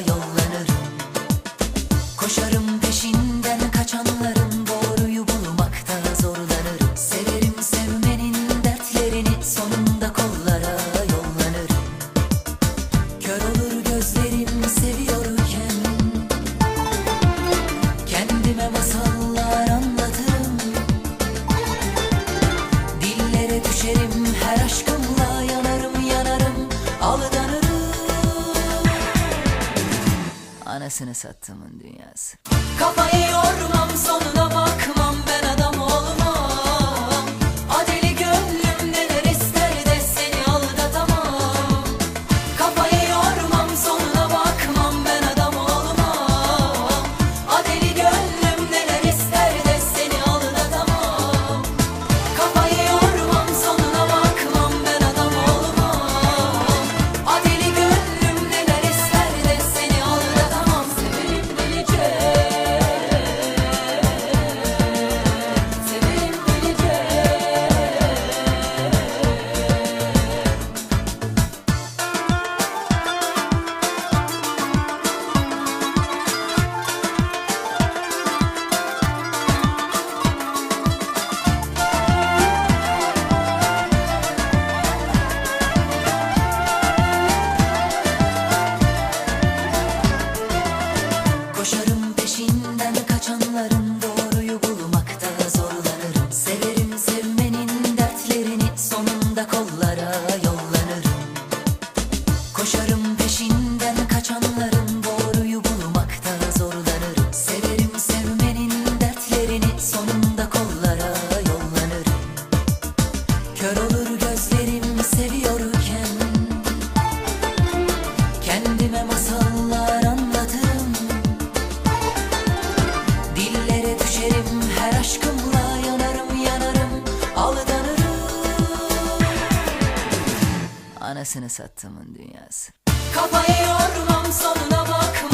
yollanırım. Koşarım anasını sattımın dünyası. Kafayı yormam sonuna bakma. anasını sattımın dünyası. Kafayı yormam sonuna bakma.